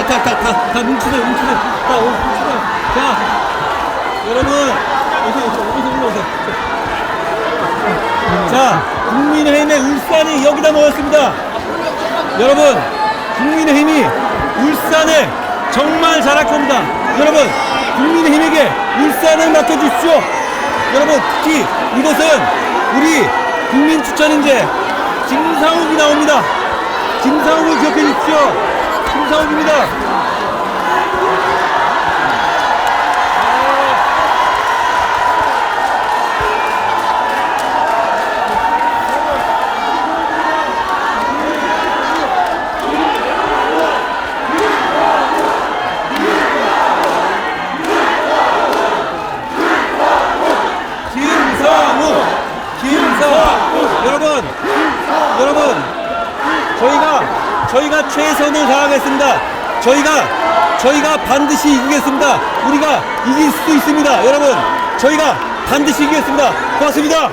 뭉치네, 뭉치네. 자, 오, 뭉치네. 자, 여러분, 어디, 어디서 올라오세요. 자, 국민의힘의 울산이 여기다 모였습니다. 여러분, 국민의힘이 울산에 정말 잘할 겁니다. 여러분, 국민의힘에게 울산을 맡겨주십시오. 여러분, 특히 이곳은 우리 국민 추천인재 김상욱이 나옵니다. 김상욱을 기억해 주십시오. 김상욱입니다. 저희가, 최선을 다하겠습니다. 저희가, 저희가 반드시 이기겠습니다. 우리가 이길 수 있습니다. 여러분, 저희가 반드시 이기겠습니다. 고맙습니다.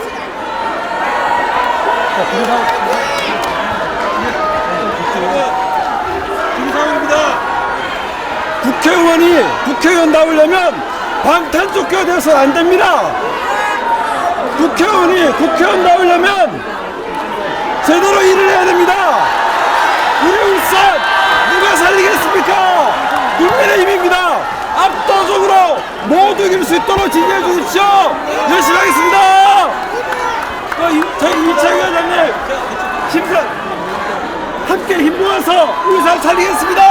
김상욱입니다. 국회의원이 국회의원 나오려면 방탄조끼가 돼서 안 됩니다. 국회의원이 국회의원 나오려면 제대로 일을 해야 됩니다. 우리 울산 누가 살리겠습니까? 국민의힘입니다. 압도적으로 모두 이길 수 있도록 지지해 주십시오. 열심히 하겠습니다. 어, 이- 저희 이창희 회장님 힘써 함께 힘 모아서 울산 살리겠습니다.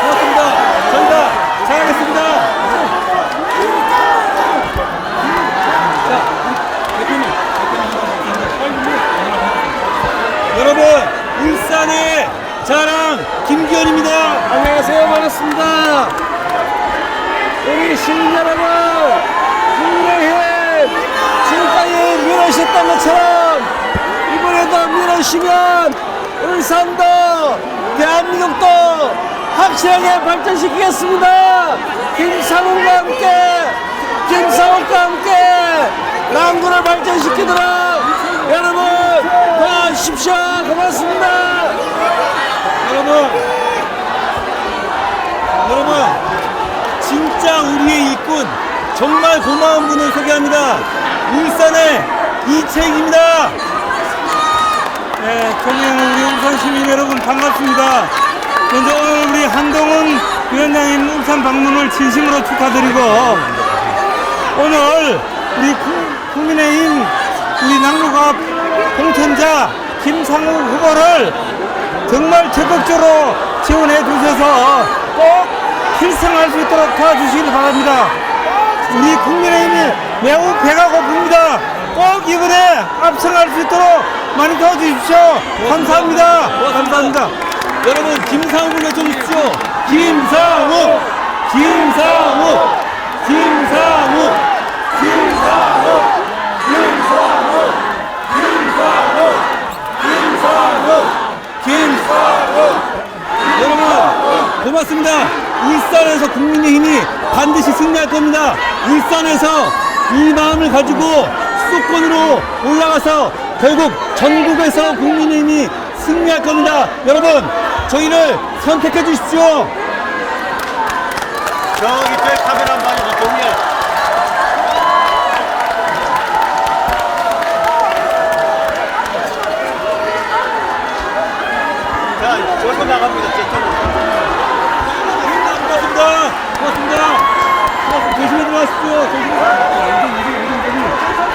고맙습니다. 저희가 잘하겠습니다. 자, 대표님. 여러분, 울산의 자랑 김기현입니다. 안녕하세요. 반갑습니다. 우리 시민 여러분, 국민의힘 지금까지 밀어주셨던 것처럼 이번에도 밀어주시면 울산도 대한민국도 확실하게 발전시키겠습니다. 김상훈과 함께, 김상훈과 함께 남구를 발전시키도록 여러분 도와주십시오. 고맙습니다. 여러분, 우리의 일꾼, 정말 고마운 분을 소개합니다. 울산의 이채익입니다. 네, 청년 우리 울산 시민 여러분 반갑습니다. 먼저 오늘 우리 한동훈 위원장님 울산 방문을 진심으로 축하드리고 오늘 우리 국- 국민의힘 우리 낙로갑 공천자 김상욱 후보를 정말 적극적으로 지원해 주셔서 꼭 필승할 수 있도록 도와주시길 바랍니다. 우리 국민의힘이 매우 배가 고픕니다. 꼭 이번에 압승할 수 있도록 많이 도와주십시오. 감사합니다. 감사합니다. 여러분 김상우 불러주십시오. 김상우, 김상우, 김상우, 김상우, 김상우, 김상우, 김상우, 김상우. 여러분 고맙습니다. 울산에서 국민의힘이 반드시 승리할 겁니다. 울산에서 이 마음을 가지고 수도권으로 올라가서 결국 전국에서 국민의힘이 승리할 겁니다. 여러분, 저희를 선택해 주십시오. 저기 저 카메라 한번 봐주세요. 동일. 자, 저거 나갑니다. 저쪽으로. 고맙습니다. 고맙습니다. 고맙습니다. 조심히 들어가십시오. 조심히 들어가십시오.